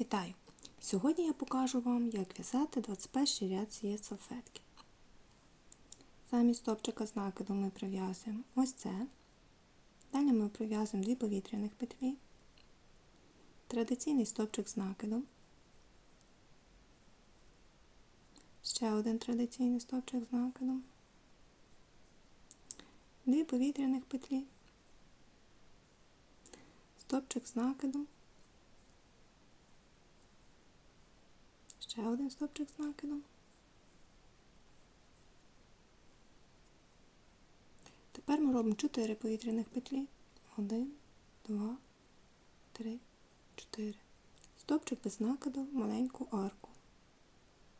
Вітаю! Сьогодні я покажу вам, як в'язати 21 ряд цієї салфетки. Замість стопчика з накиду ми прив'язуємо ось це. Далі ми прив'язуємо дві повітряних петлі, традиційний стопчик з накидом, ще один традиційний стопчик з накидом, дві повітряних петлі, стопчик з накидом. Ще один стопчик з накидом. Тепер ми робимо 4 повітряних петлі. 1, 2, 3, 4. Стопчик без накиду в маленьку арку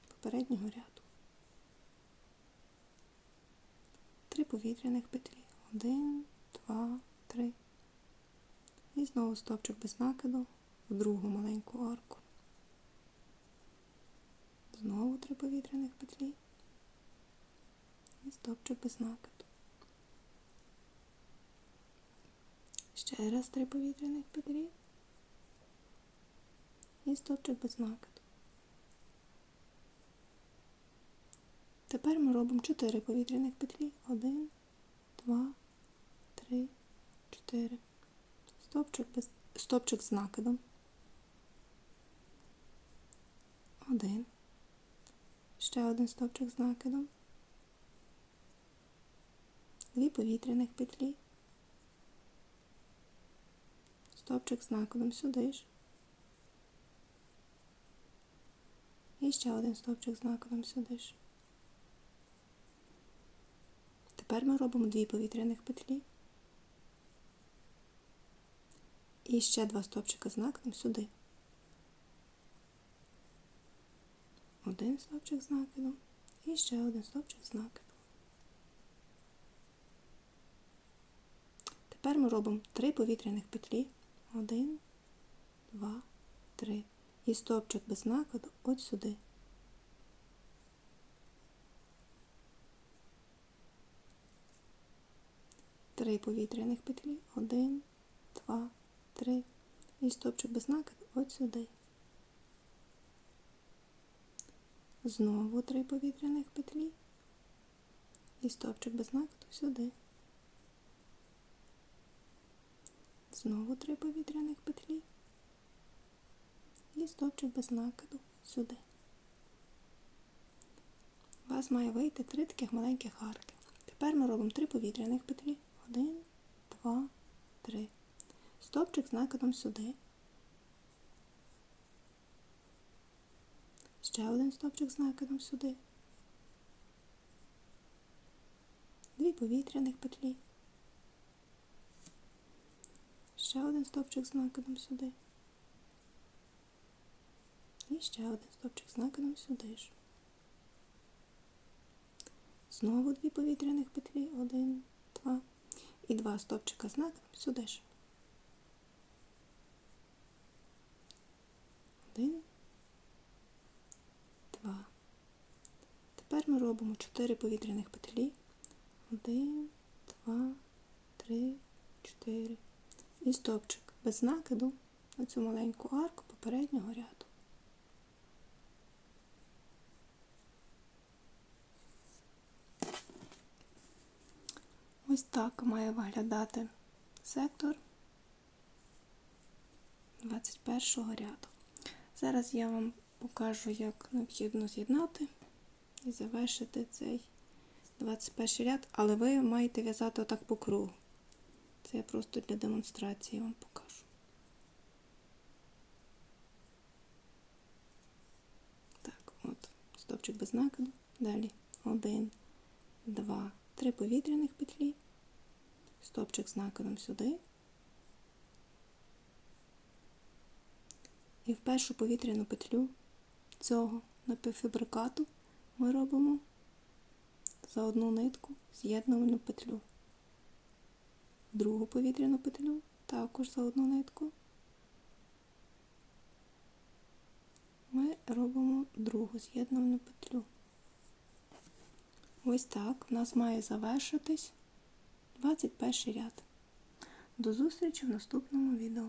попереднього ряду. 3 повітряних петлі. 1, 2, 3. І знову стопчик без накиду в другу маленьку арку. Знову три повітряних петлі і стопчик без накиду. Ще раз три повітряних петлі і стопчик без накиду. Тепер ми робимо 4 повітряних петлі. 1, 2, 3, 4. Стопчик, без... стопчик з накидом. 1. Ще один стовпчик з накидом, дві повітряних петлі, стовпчик з накидом сюди ж. І ще один стовпчик з накидом сюди ж. Тепер ми робимо дві повітряних петлі. І ще два стовпчика з накидом сюди. Один стовпчик з накидом і ще один стовпчик з накидом. Тепер ми робимо три повітряних петлі. Один, два, три. І стовпчик без накиду от сюди. Три повітряних петлі. Один, два, три. І стовпчик без накиду от сюди. Знову три повітряних петлі і стовпчик без накиду сюди. Знову три повітряних петлі і стовпчик без накиду сюди. У вас має вийти три таких маленьких арки. Тепер ми робимо три повітряних петлі. Один, два, три. Стовпчик з накидом сюди. Ще один стопчик з накидом сюди. Дві повітряних петлі. Ще один стопчик з накидом сюди. І ще один стопчик з накидом сюди ж. Знову дві повітряних петлі. Один, два. І два стопчика з накидом сюди ж. Один. Два. Тепер ми робимо 4 повітряних петлі. 1, 2, 3, 4. І стопчик без накиду на цю маленьку арку попереднього ряду. Ось так має виглядати сектор 21 ряду. Зараз я вам покажу, як необхідно з'єднати і завершити цей 21 ряд, але ви маєте в'язати отак по кругу. Це я просто для демонстрації вам покажу. Так, от, стопчик без накиду. Далі 1, 2, 3 повітряних петлі, стопчик з накидом сюди. І в першу повітряну петлю цього напівфабрикату ми робимо за одну нитку з'єднувальну петлю. Другу повітряну петлю також за одну нитку. Ми робимо другу з'єднувальну петлю. Ось так в нас має завершитись 21 ряд. До зустрічі в наступному відео.